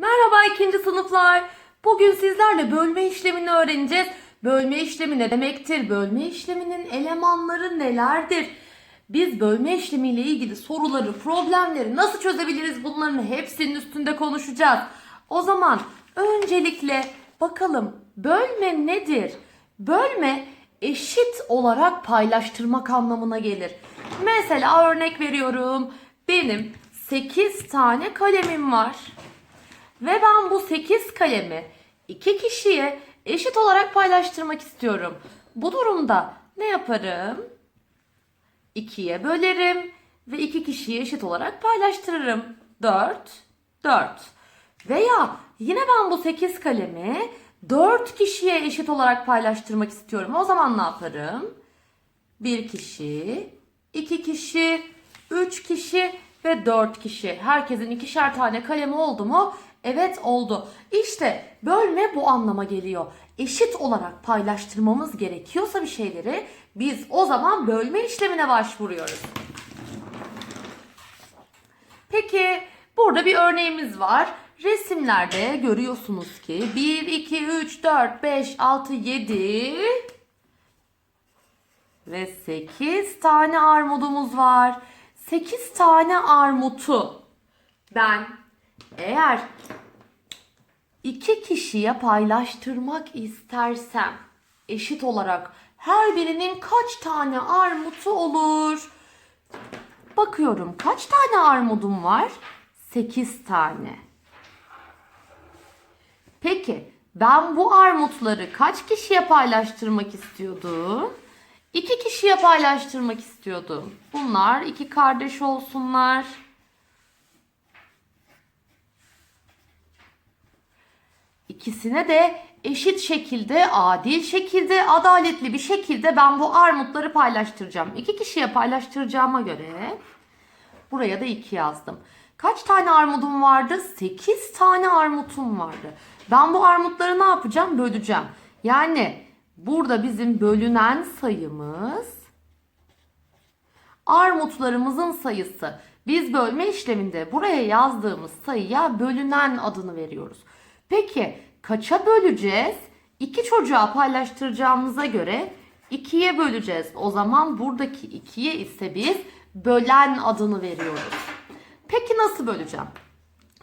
Merhaba ikinci sınıflar. Bugün sizlerle bölme işlemini öğreneceğiz. Bölme işlemi ne demektir? Bölme işleminin elemanları nelerdir? Biz bölme işlemiyle ilgili soruları, problemleri nasıl çözebiliriz bunların hepsinin üstünde konuşacağız. O zaman öncelikle bakalım bölme nedir? Bölme eşit olarak paylaştırmak anlamına gelir. Mesela örnek veriyorum. Benim 8 tane kalemim var. Ve ben bu 8 kalemi iki kişiye eşit olarak paylaştırmak istiyorum. Bu durumda ne yaparım? 2'ye bölerim ve iki kişiye eşit olarak paylaştırırım. 4, 4. Veya yine ben bu 8 kalemi 4 kişiye eşit olarak paylaştırmak istiyorum. O zaman ne yaparım? Bir kişi, iki kişi, üç kişi ve dört kişi. Herkesin ikişer tane kalemi oldu mu? Evet oldu. İşte bölme bu anlama geliyor. Eşit olarak paylaştırmamız gerekiyorsa bir şeyleri biz o zaman bölme işlemine başvuruyoruz. Peki burada bir örneğimiz var. Resimlerde görüyorsunuz ki 1, 2, 3, 4, 5, 6, 7 ve 8 tane armudumuz var. 8 tane armutu ben eğer iki kişiye paylaştırmak istersem eşit olarak her birinin kaç tane armutu olur? Bakıyorum kaç tane armudum var? 8 tane. Peki ben bu armutları kaç kişiye paylaştırmak istiyordum? İki kişiye paylaştırmak istiyordum. Bunlar iki kardeş olsunlar. İkisine de eşit şekilde, adil şekilde, adaletli bir şekilde ben bu armutları paylaştıracağım. İki kişiye paylaştıracağıma göre buraya da 2 yazdım. Kaç tane armudum vardı? 8 tane armutum vardı. Ben bu armutları ne yapacağım? Böleceğim. Yani burada bizim bölünen sayımız armutlarımızın sayısı. Biz bölme işleminde buraya yazdığımız sayıya bölünen adını veriyoruz. Peki kaça böleceğiz? İki çocuğa paylaştıracağımıza göre ikiye böleceğiz. O zaman buradaki ikiye ise biz bölen adını veriyoruz. Peki nasıl böleceğim?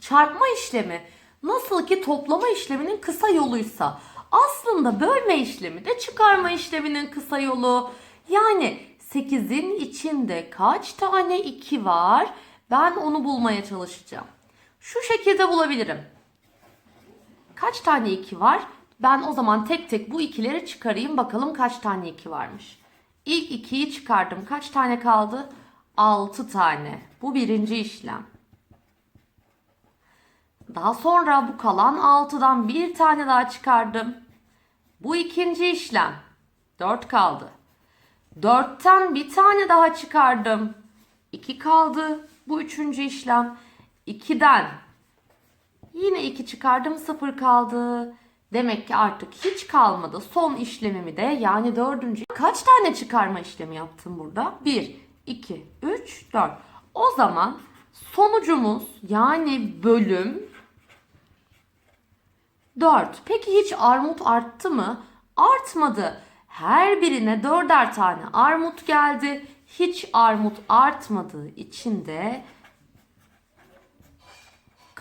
Çarpma işlemi nasıl ki toplama işleminin kısa yoluysa aslında bölme işlemi de çıkarma işleminin kısa yolu. Yani 8'in içinde kaç tane 2 var? Ben onu bulmaya çalışacağım. Şu şekilde bulabilirim. Kaç tane 2 var? Ben o zaman tek tek bu ikileri çıkarayım bakalım kaç tane 2 varmış. İlk 2'yi çıkardım. Kaç tane kaldı? 6 tane. Bu birinci işlem. Daha sonra bu kalan 6'dan bir tane daha çıkardım. Bu ikinci işlem. 4 kaldı. 4'ten bir tane daha çıkardım. 2 kaldı. Bu üçüncü işlem. 2'den yine 2 çıkardım 0 kaldı. Demek ki artık hiç kalmadı. Son işlemimi de yani dördüncü. Kaç tane çıkarma işlemi yaptım burada? 1, 2, 3, 4. O zaman sonucumuz yani bölüm 4. Peki hiç armut arttı mı? Artmadı. Her birine dörder tane armut geldi. Hiç armut artmadığı için de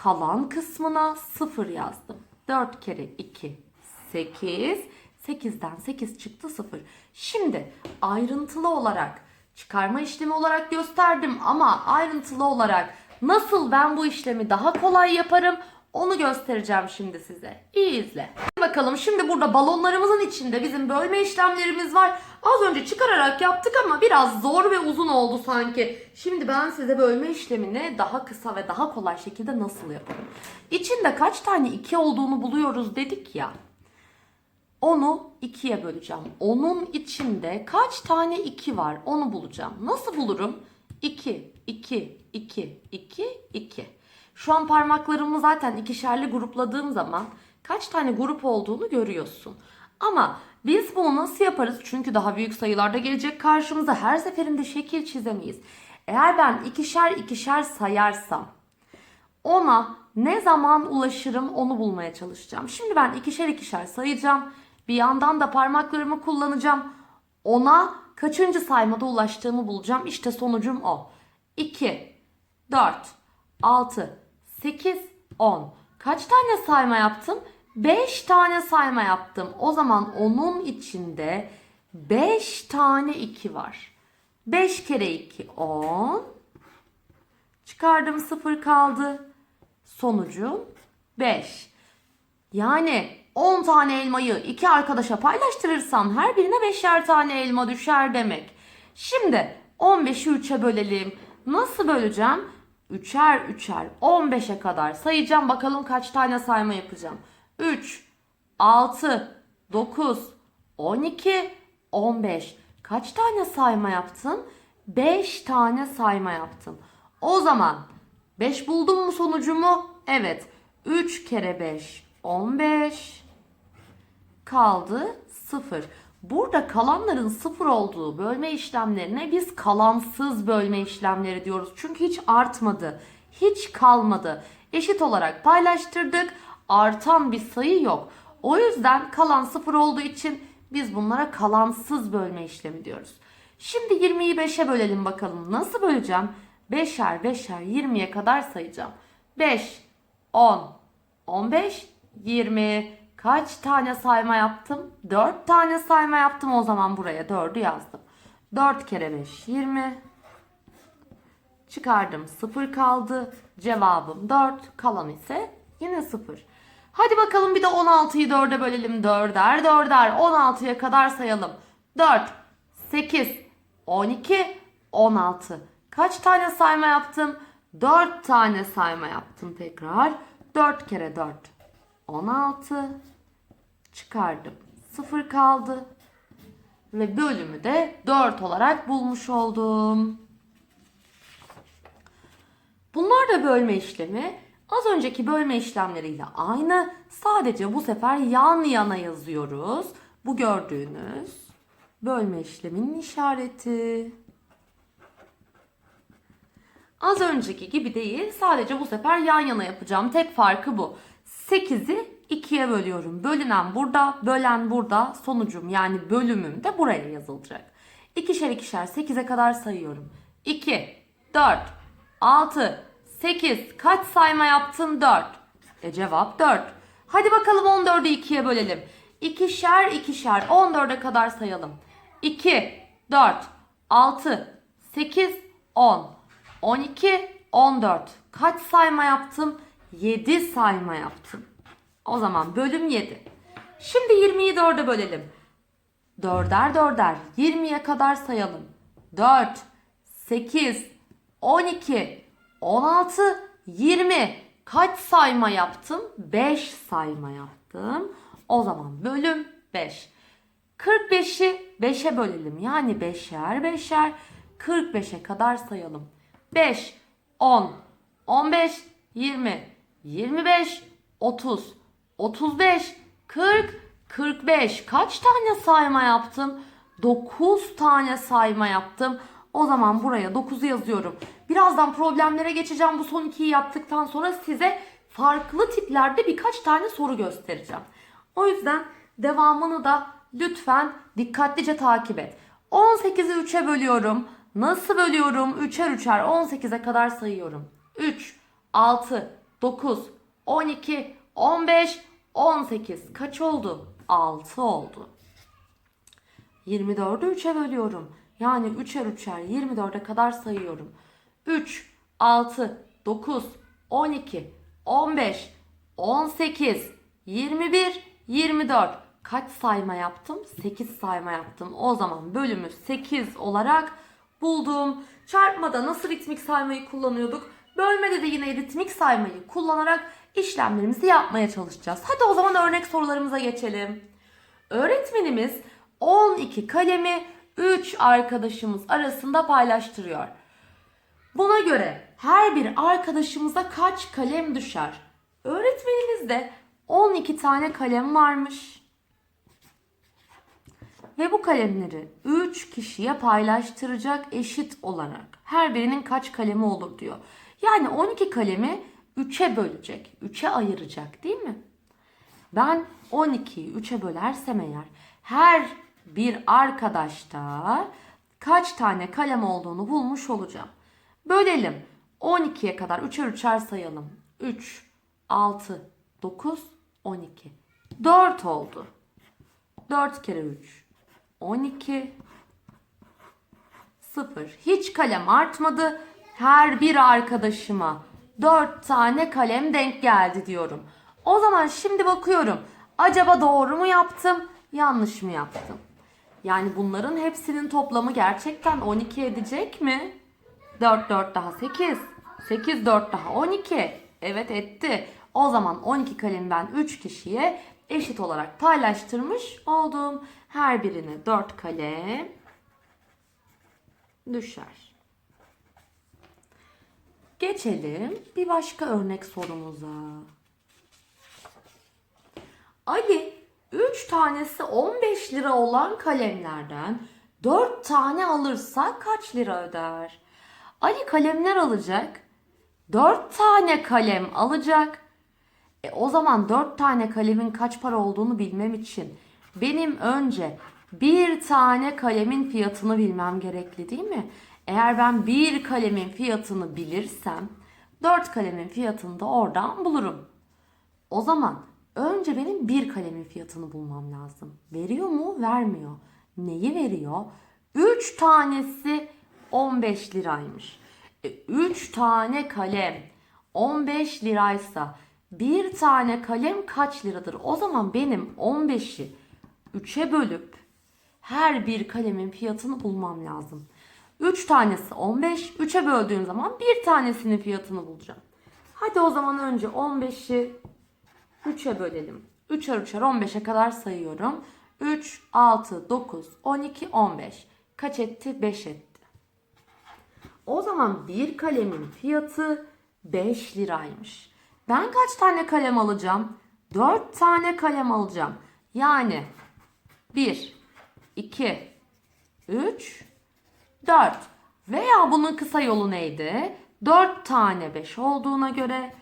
kalan kısmına 0 yazdım. 4 kere 2 8. 8'den 8 çıktı 0. Şimdi ayrıntılı olarak çıkarma işlemi olarak gösterdim ama ayrıntılı olarak nasıl ben bu işlemi daha kolay yaparım onu göstereceğim şimdi size. İyi izle. Bakalım şimdi burada balonlarımızın içinde bizim bölme işlemlerimiz var. Az önce çıkararak yaptık ama biraz zor ve uzun oldu sanki. Şimdi ben size bölme işlemini daha kısa ve daha kolay şekilde nasıl yaparım. İçinde kaç tane 2 olduğunu buluyoruz dedik ya. Onu 2'ye böleceğim. Onun içinde kaç tane 2 var onu bulacağım. Nasıl bulurum? 2, 2, 2, 2, 2. Şu an parmaklarımı zaten ikişerli grupladığım zaman kaç tane grup olduğunu görüyorsun. Ama biz bunu nasıl yaparız? Çünkü daha büyük sayılarda gelecek karşımıza her seferinde şekil çizemeyiz. Eğer ben ikişer ikişer sayarsam ona ne zaman ulaşırım onu bulmaya çalışacağım. Şimdi ben ikişer ikişer sayacağım. Bir yandan da parmaklarımı kullanacağım. Ona kaçıncı saymada ulaştığımı bulacağım. İşte sonucum o. 2, 4, 6, 8, 10. Kaç tane sayma yaptım? 5 tane sayma yaptım. O zaman onun içinde 5 tane 2 var. 5 kere 2 10. Çıkardım 0 kaldı. Sonucum 5. Yani 10 tane elmayı iki arkadaşa paylaştırırsam her birine beşer tane elma düşer demek. Şimdi 15'i 3'e bölelim. Nasıl böleceğim? Üçer üçer 15'e kadar sayacağım. Bakalım kaç tane sayma yapacağım. 3, 6, 9, 12, 15. Kaç tane sayma yaptım? 5 tane sayma yaptım. O zaman 5 buldum mu sonucumu? Evet. 3 kere 5 15 kaldı 0. Burada kalanların 0 olduğu bölme işlemlerine biz kalansız bölme işlemleri diyoruz. Çünkü hiç artmadı. Hiç kalmadı. Eşit olarak paylaştırdık. Artan bir sayı yok. O yüzden kalan 0 olduğu için biz bunlara kalansız bölme işlemi diyoruz. Şimdi 20'yi 5'e bölelim bakalım. Nasıl böleceğim? 5'er 5'er 20'ye kadar sayacağım. 5, 10, 15, 20. Kaç tane sayma yaptım? 4 tane sayma yaptım. O zaman buraya 4'ü yazdım. 4 kere 5, 20. Çıkardım 0 kaldı. Cevabım 4. Kalan ise yine 0. Hadi bakalım bir de 16'yı 4'e bölelim. 4'er 4'er 16'ya kadar sayalım. 4, 8, 12, 16. Kaç tane sayma yaptım? 4 tane sayma yaptım tekrar. 4 kere 4. 16. Çıkardım. 0 kaldı. Ve bölümü de 4 olarak bulmuş oldum. Bunlar da bölme işlemi. Az önceki bölme işlemleriyle aynı. Sadece bu sefer yan yana yazıyoruz. Bu gördüğünüz bölme işleminin işareti. Az önceki gibi değil. Sadece bu sefer yan yana yapacağım. Tek farkı bu. 8'i 2'ye bölüyorum. Bölünen burada, bölen burada. Sonucum yani bölümüm de buraya yazılacak. İkişer ikişer 8'e kadar sayıyorum. 2, 4, 6, 8. Kaç sayma yaptım? 4. E cevap 4. Hadi bakalım 14'ü 2'ye bölelim. İkişer ikişer 14'e kadar sayalım. 2, 4, 6, 8, 10. 12, 14. Kaç sayma yaptım? 7 sayma yaptım. O zaman bölüm 7. Şimdi 20'yi 4'e bölelim. 4'er 4'er 20'ye kadar sayalım. 4, 8, 12, 16, 20. Kaç sayma yaptım? 5 sayma yaptım. O zaman bölüm 5. 45'i 5'e bölelim. Yani 5'er 5'er 45'e kadar sayalım. 5, 10, 15, 20, 25, 30, 35, 40, 45. Kaç tane sayma yaptım? 9 tane sayma yaptım. O zaman buraya 9'u yazıyorum. Birazdan problemlere geçeceğim. Bu son ikiyi yaptıktan sonra size farklı tiplerde birkaç tane soru göstereceğim. O yüzden devamını da lütfen dikkatlice takip et. 18'i 3'e bölüyorum. Nasıl bölüyorum? 3'er 3'er 18'e kadar sayıyorum. 3, 6, 9, 12, 15, 18. Kaç oldu? 6 oldu. 24'ü 3'e bölüyorum. Yani 3'er 3'er 24'e kadar sayıyorum. 3, 6, 9, 12, 15, 18, 21, 24. Kaç sayma yaptım? 8 sayma yaptım. O zaman bölümü 8 olarak buldum. Çarpmada nasıl ritmik saymayı kullanıyorduk? Bölmede de yine ritmik saymayı kullanarak işlemlerimizi yapmaya çalışacağız. Hadi o zaman örnek sorularımıza geçelim. Öğretmenimiz 12 kalemi 3 arkadaşımız arasında paylaştırıyor. Buna göre her bir arkadaşımıza kaç kalem düşer? Öğretmenimizde 12 tane kalem varmış. Ve bu kalemleri 3 kişiye paylaştıracak eşit olarak. Her birinin kaç kalemi olur diyor. Yani 12 kalemi 3'e bölecek, 3'e ayıracak değil mi? Ben 12'yi 3'e bölersem eğer her bir arkadaşta kaç tane kalem olduğunu bulmuş olacağım. Bölelim. 12'ye kadar 3'er 3'er sayalım. 3, 6, 9, 12. 4 oldu. 4 kere 3. 12. 0. Hiç kalem artmadı. Her bir arkadaşıma 4 tane kalem denk geldi diyorum. O zaman şimdi bakıyorum. Acaba doğru mu yaptım? Yanlış mı yaptım? Yani bunların hepsinin toplamı gerçekten 12 edecek mi? 4 4 daha 8. 8 4 daha 12. Evet etti. O zaman 12 kalemi ben 3 kişiye eşit olarak paylaştırmış oldum. Her birine 4 kalem düşer. Geçelim bir başka örnek sorumuza. Ali 3 tanesi 15 lira olan kalemlerden 4 tane alırsa kaç lira öder? Ali kalemler alacak. 4 tane kalem alacak. E, o zaman 4 tane kalemin kaç para olduğunu bilmem için benim önce bir tane kalemin fiyatını bilmem gerekli değil mi? Eğer ben bir kalemin fiyatını bilirsem 4 kalemin fiyatını da oradan bulurum. O zaman önce benim bir kalemin fiyatını bulmam lazım. Veriyor mu? Vermiyor. Neyi veriyor? 3 tanesi 15 liraymış. 3 tane kalem 15 liraysa bir tane kalem kaç liradır? O zaman benim 15'i 3'e bölüp her bir kalemin fiyatını bulmam lazım. 3 tanesi 15. 3'e böldüğüm zaman bir tanesinin fiyatını bulacağım. Hadi o zaman önce 15'i 3'e bölelim. 3'er 3'er 15'e kadar sayıyorum. 3, 6, 9, 12, 15. Kaç etti? 5 etti. O zaman bir kalemin fiyatı 5 liraymış. Ben kaç tane kalem alacağım? 4 tane kalem alacağım. Yani 1, 2, 3, 4. Veya bunun kısa yolu neydi? 4 tane 5 olduğuna göre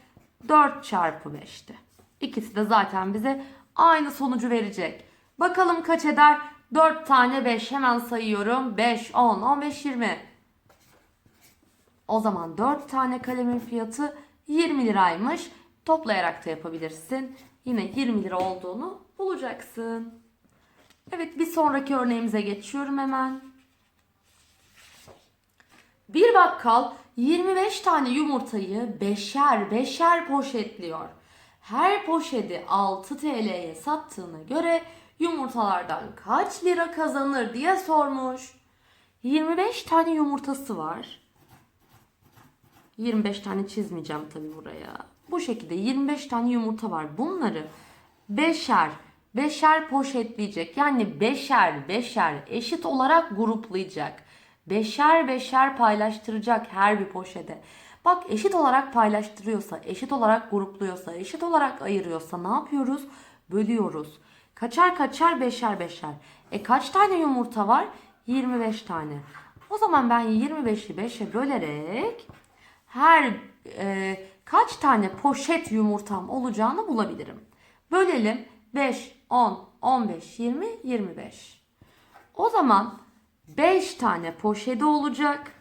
4 çarpı 5'ti. İkisi de zaten bize aynı sonucu verecek. Bakalım kaç eder? 4 tane 5 hemen sayıyorum. 5, 10, 15, 20. O zaman 4 tane kalemin fiyatı 20 liraymış. Toplayarak da yapabilirsin. Yine 20 lira olduğunu bulacaksın. Evet bir sonraki örneğimize geçiyorum hemen. Bir bakkal 25 tane yumurtayı beşer beşer poşetliyor. Her poşeti 6 TL'ye sattığına göre yumurtalardan kaç lira kazanır diye sormuş. 25 tane yumurtası var. 25 tane çizmeyeceğim tabi buraya. Bu şekilde 25 tane yumurta var. Bunları beşer beşer poşetleyecek. Yani beşer beşer eşit olarak gruplayacak. Beşer beşer paylaştıracak her bir poşete. Bak eşit olarak paylaştırıyorsa, eşit olarak grupluyorsa, eşit olarak ayırıyorsa ne yapıyoruz? Bölüyoruz. Kaçar kaçar beşer beşer. E kaç tane yumurta var? 25 tane. O zaman ben 25'i 5'e bölerek her e, kaç tane poşet yumurtam olacağını bulabilirim. Bölelim 5, 10, 15, 20, 25. O zaman 5 tane poşeti olacak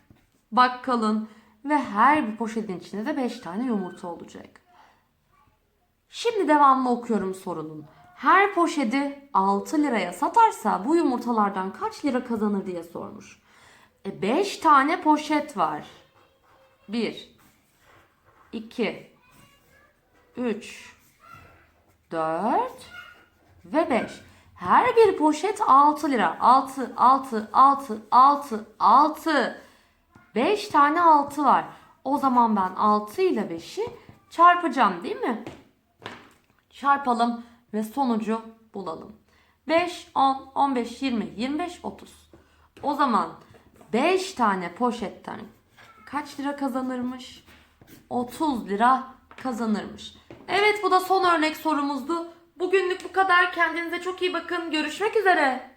bakkalın ve her bir poşetin içinde de 5 tane yumurta olacak. Şimdi devamlı okuyorum sorunun. Her poşeti 6 liraya satarsa bu yumurtalardan kaç lira kazanır diye sormuş. E 5 tane poşet var. 1 2 3 4 ve 5. Her bir poşet 6 lira. 6 6 6 6 6 5 tane 6 var. O zaman ben 6 ile 5'i çarpacağım değil mi? Çarpalım ve sonucu bulalım. 5, 10, 15, 20, 25, 30. O zaman 5 tane poşetten kaç lira kazanırmış? 30 lira kazanırmış. Evet bu da son örnek sorumuzdu. Bugünlük bu kadar. Kendinize çok iyi bakın. Görüşmek üzere.